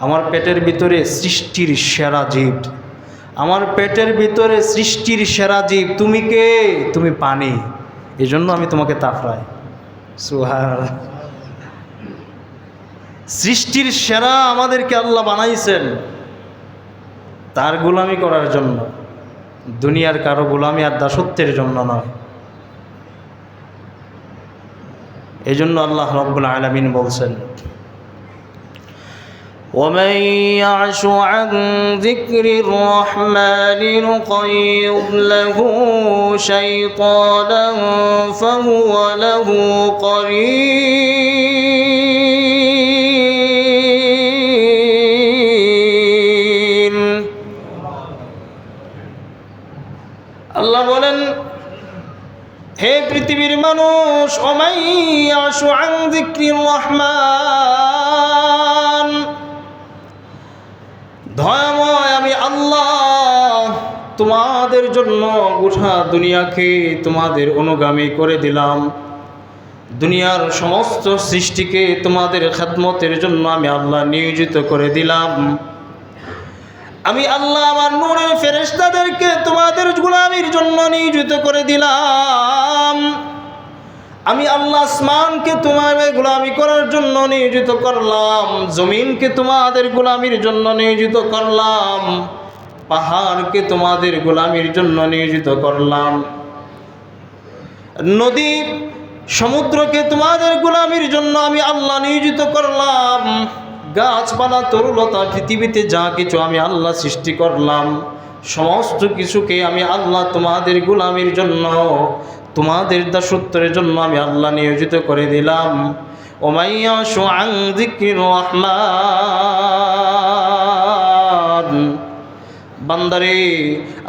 আমার পেটের ভিতরে সৃষ্টির সেরা জীব। আমার পেটের ভিতরে সৃষ্টির সেরা জীব, তুমি কে? তুমি পানি। এই জন্য আমি তোমাকে তাফরাই সুহার সৃষ্টির সেরা আমাদেরকে আল্লাহ বানাইছেন তার গোলামি করার জন্য। দুনিয়ার কারও গোলামি আর দাসত্বের জন্য নয়। এই জন্য আল্লাহ রব্বুল আলমিন বলছেন ومن يعش عن ذكر الرحمن نقيض له شيطانا فهو له قرين আল্লাহ বলেন হে পৃথিবীর মানুষ ওমাইয়াশু আন যিকরির রহমান দয়াময় আমি আল্লাহ তোমাদের জন্য গোটা দুনিয়াকে তোমাদের অনুগামী করে দিলাম। দুনিয়ার সমস্ত সৃষ্টিকে তোমাদের খেদমতের জন্য আমি আল্লাহ নিয়োজিত করে দিলাম। আমি আল্লাহ আমার নূরের ফেরেশতাদেরকে তোমাদের গোলামির জন্য নিয়োজিত করে দিলাম। আমি আল্লাহ আসমানকে তোমাদের গোলামি করার জন্য নিয়োজিত করলাম, জমিনকে তোমাদের গোলামির জন্য নিয়োজিত করলাম, পাহাড়কে তোমাদের গোলামির জন্য নিয়োজিত করলাম। নদী সমুদ্রকে তোমাদের গোলামির জন্য আমি আল্লাহ নিয়োজিত করলাম। গাছপালা, তরুলতা, পৃথিবীতে যা কিছু আমি আল্লাহ সৃষ্টি করলাম, সমস্ত কিছুকে আমি আল্লাহ তোমাদের গোলামির জন্য তোমাদের দাসত্বের জন্য আমি আল্লাহ নিয়োজিত করে দিলাম। ওমাইয়া সোয়াং জিকির বান্দারে,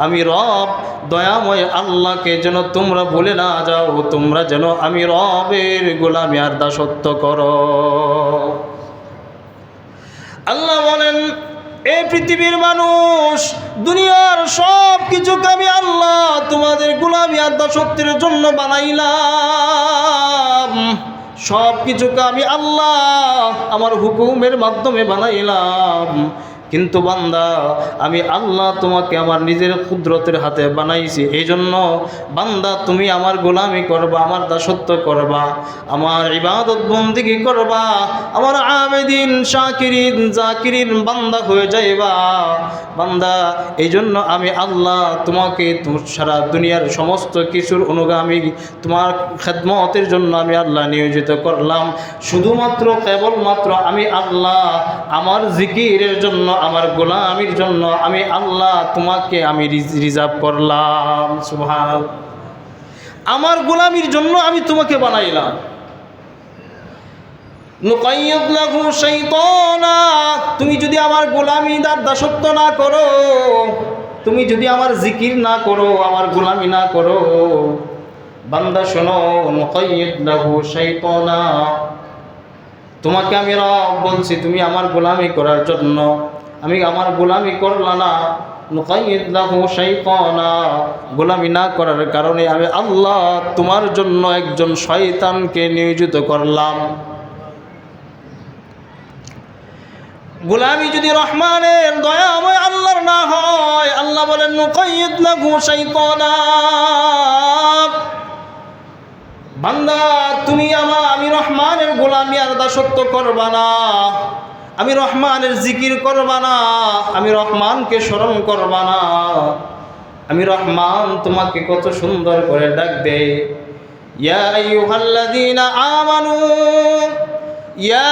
আমি রব, দয়াময় আল্লাহকে যেন তোমরা ভুলে না যাও, তোমরা যেন আমি রবের গোলামি আর দাসত্ব করো। আল্লাহ বলেন এ পৃথিবীর মানুষ, দুনিয়ার সব কিছুকে আমি আল্লাহ তোমাদের গুলামি শক্তির জন্য বানাইলাম। সব কিছুকে আমি আল্লাহ আমার হুকুমের মাধ্যমে বানাইলাম। কিন্তু বান্দা, আমি আল্লাহ তোমাকে আমার নিজের কুদরতের হাতে বানাইছি। এই জন্য বান্দা, তুমি আমার গোলামি করবা, আমার দাসত্ব করবা, আমার ইবাদত বন্দিগি করবা, আমার আবেদিন, শাকিরিন, জাকিরিন বান্দা হয়ে যাইবা। বান্দা এই জন্য আমি আল্লাহ তোমাকে সারা দুনিয়ার সমস্ত কিছুর অনুগামী তোমার খেদমতের জন্য আমি আল্লাহ নিয়োজিত করলাম। শুধুমাত্র, কেবলমাত্র আমি আল্লাহ আমার জিকিরের জন্য আমার গোলামির জন্য আমি আল্লাহ তোমাকে আমি রিজার্ভ করলাম সুভাষ আমার গোলামির জন্য আমি তোমাকে বানাইলাম। তুমি যদি আমার গোলামি দাসত্ব না করো, তুমি যদি আমার জিকির না করো, আমার গোলামি না করো, বান্দা শোনো তোমাকে আমি রব বলছি, তুমি আমার গোলামি করার জন্য। আমি আমার গোলামি করলা না, নুকাইয়দ লাহু শাইতানা। গোলামি না করার কারণে আমি আল্লাহ তোমার জন্য একজন শয়তানকে নিয়োজিত করলাম। গোলামি যদি রহমানের, দয়াময় আল্লাহর না হয়, আল্লাহ বলেন লাহু শাইতানা। বান্দা, তুমি আমার, আমি রহমানের গোলামি আর দাসত্ব করবা না। আমি রহমানের জিকির করবা না, আমি রহমানকে স্মরণ করবা না। আমি রহমান তোমাকে কত সুন্দর করে ডাক দে ইয়া আমানু, ইয়া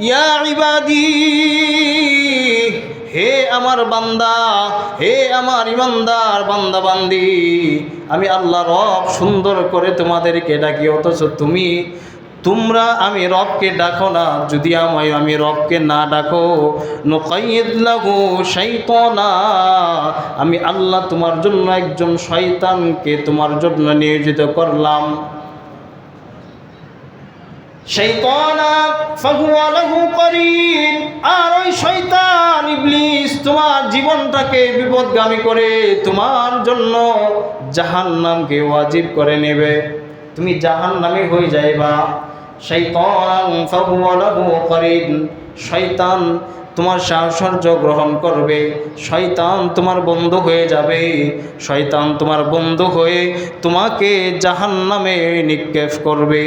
ইয়া হে আমার বান্দা, হে আমার ইমানদার বান্দা বান্দি আমি আল্লাহ রব সুন্দর করে তোমাদেরকে ডাকি, অথচ তুমি তোমরা আমি রবকে ডাকো না, যদি আমায় আমি রবকে না ডাকো লাগু শৈতনা আমি আল্লাহ তোমার জন্য একজন শয়তানকে তোমার জন্য নিয়োজিত করলাম। শৈতানা আর ওই শয়তান ইবলিস তোমার জীবনটাকে বিপদগামী করে তোমার জন্য জাহান্নামকে ওয়াজিব করে নেবে। তুমি জাহান্নামে হয়ে যাইবা। শৈতান তোমার সাহসর্য গ্রহণ করবে। শয়তান তোমার বন্ধু হয়ে যাবে। শয়তান তোমার বন্ধু হয়ে তোমাকে জাহান্নামে নিক্ষেপ করবে।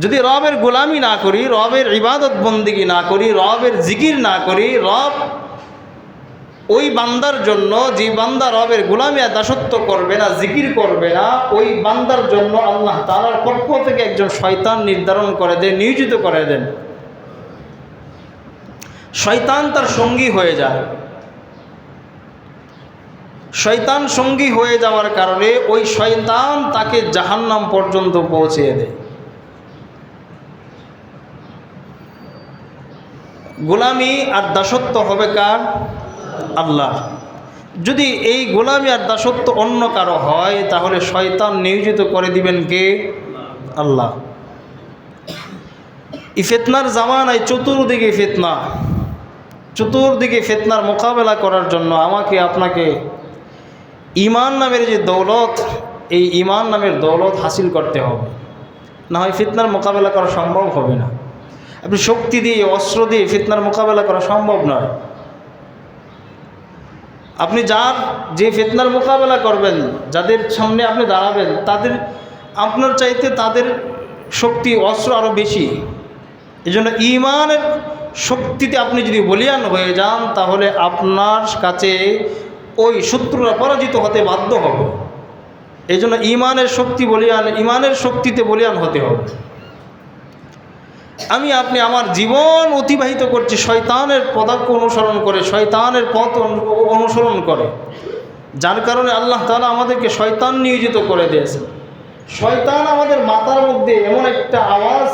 যদি রবের গোলামি না করি, রবের ইবাদত বন্দিগি না করি, রবের জিকির না করি, রব ওই বান্দার জন্য যে বান্দা রবের গোলামি আর দাসত্ব করবে না, জিকির করবে না, ওই বান্দার জন্য আল্লাহ তালার পক্ষ থেকে একজন শয়তান নির্ধারণ করে দেন, নিয়োজিত করে দেন। শয়তান তার সঙ্গী হয়ে যায়। শয়তান সঙ্গী হয়ে যাওয়ার কারণে ওই শয়তান তাকে জাহান্নাম পর্যন্ত পৌঁছিয়ে দেয়। গোলামি আর দাসত্ব হবে কার? আল্লাহ। যদি এই গোলামি আর দাসত্ব অন্য কারও হয়, তাহলে শয়তান নিয়োজিত করে দিবেন কে? আল্লাহ। ফেতনার জামানায় চতুর্দিকে ফেতনা। চতুর্দিকে ফেতনার মোকাবেলা করার জন্য আমাকে আপনাকে ইমান নামের যে দৌলত, এই ইমান নামের দৌলত হাসিল করতে হবে। না হয় ফিতনার মোকাবেলা করা সম্ভব হবে না। আপনি শক্তি দিয়ে, অস্ত্র দিয়ে ফিতনার মোকাবেলা করা সম্ভব নয়। আপনি যার যে ফিতনার মোকাবেলা করবেন, যাদের সামনে আপনি দাঁড়াবেন, তাদের আপনার চাইতে তাদের শক্তি, অস্ত্র আরও বেশি। এই জন্য ইমানের শক্তিতে আপনি যদি বলিয়ান হয়ে যান, তাহলে আপনার কাছে ওই শত্রুরা পরাজিত হতে বাধ্য হবে। এই জন্য ইমানের শক্তি বলিয়ান ইমানের শক্তিতে বলিয়ান হতে হবে। আমি আপনি আমার জীবন অতিবাহিত করছি, শয়তানের পদার্থ অনুসরণ করে, শয়তানের পথ অনুসরণ করে। যার কারণে আল্লাহ তালা আমাদেরকে শয়তান নিয়োজিত করে দিয়েছে শয়তান আমাদের মাথার মধ্যে এমন একটা আওয়াজ